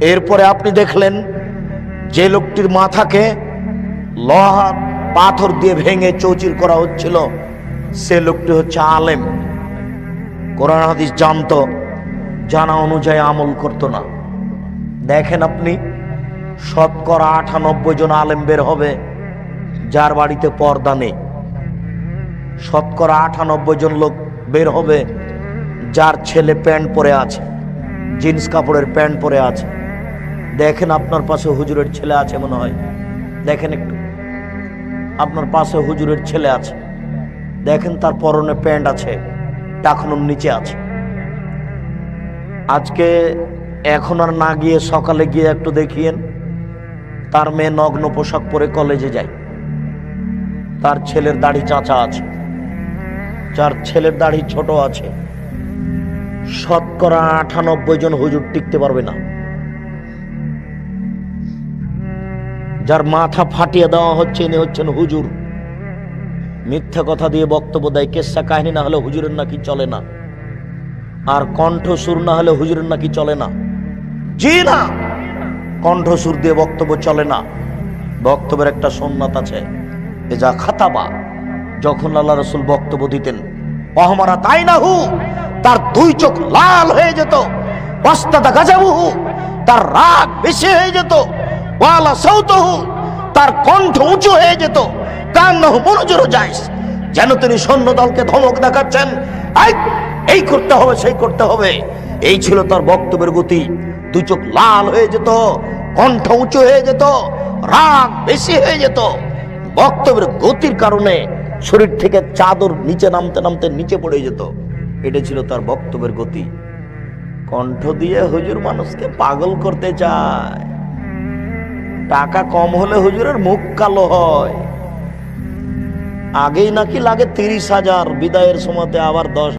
এরপরে আপনি দেখলেন যে লোকটির মাথাকে লোহা পাথর দিয়ে ভেঙে চৌচির করা হচ্ছিল, সে লোকটি হচ্ছে আলেম। কোরআন হাদিস জানতো, জানা অনুযায়ী আমল করতো না। দেখেন আপনি, শতকরা আটানব্বই জন আলেম বের হবে, যার বাড়িতে পর্দা নেই। শতকরা আটানব্বই জন লোক বের হবে, যার ছেলে প্যান্ট পরে আছে, জিন্স কাপড়ের প্যান্ট পরে আছে। দেখেন আপনার পাশে হুজুরের ছেলে আছে মনে হয়। দেখেন একটু। আপনার পাশে হুজুরের ছেলে আছে। দেখেন তার পরনে প্যান্ট আছে, টাকানোর নিচে আছে। আজকে এখন আর না গিয়ে সকালে গিয়ে একটু দেখিয়েন, তার মেয়ে নগ্ন পোশাক পরে কলেজে যায়। তার ছেলের দাড়ি চাচা আছে। যার ছেলের দাড়ি ছোট আছে। শতকরা আটানব্বই জন হুজুর টিকতে পারবে না। যার মাথা ফাটিয়ে দেওয়া হচ্ছে, ইনি হচ্ছেন হুজুর। মিথ্যা কথা দিয়ে বক্তব্য দেয়, কেসা কাহিনী না হলে হুজুরের নাকি চলে না। আর কণ্ঠ সুর না হলে হুজুরের নাকি চলে না। জি না! কণ্ঠ সুর দিয়ে বক্তব্য চলে না। বক্তব্যের একটা সন্ন্যত আছে, এ যা খাতাবা, যখন আল্লাহ রসুল বক্তব্য দিতেন, অহমারা তাই না হু তার দুই চোখ লাল হয়ে যেত, বস্তাদা গাজাবুহু, তার রাগ বেশি হয়ে যেত। তার কণ্ঠ উঁচু হয়ে যেত যেন তিনি সৈন্য দলকে ধমক দেখাচ্ছেন "এই, করতে হবে সেই করতে হবে। এই ছিল তার বক্তব্যের গতি। দুই চোখ লাল হয়ে যেত কণ্ঠ উঁচু হয়ে যেত রাগ বেশি হয়ে যেত। বক্তব্যের গতির কারণে শরীর থেকে চাদর নিচে নামতে নামতে নিচে পড়ে যেত। এটা ছিল তার বক্তব্যের গতি। কণ্ঠ দিয়ে হুজুর মানুষকে পাগল করতে চায়। টাকা কম হলে হুজুরের মুখ কালো হয়। আগেই নাকি লাগে তিরিশ হাজার, বিদায়ের সময়তে আবার দশ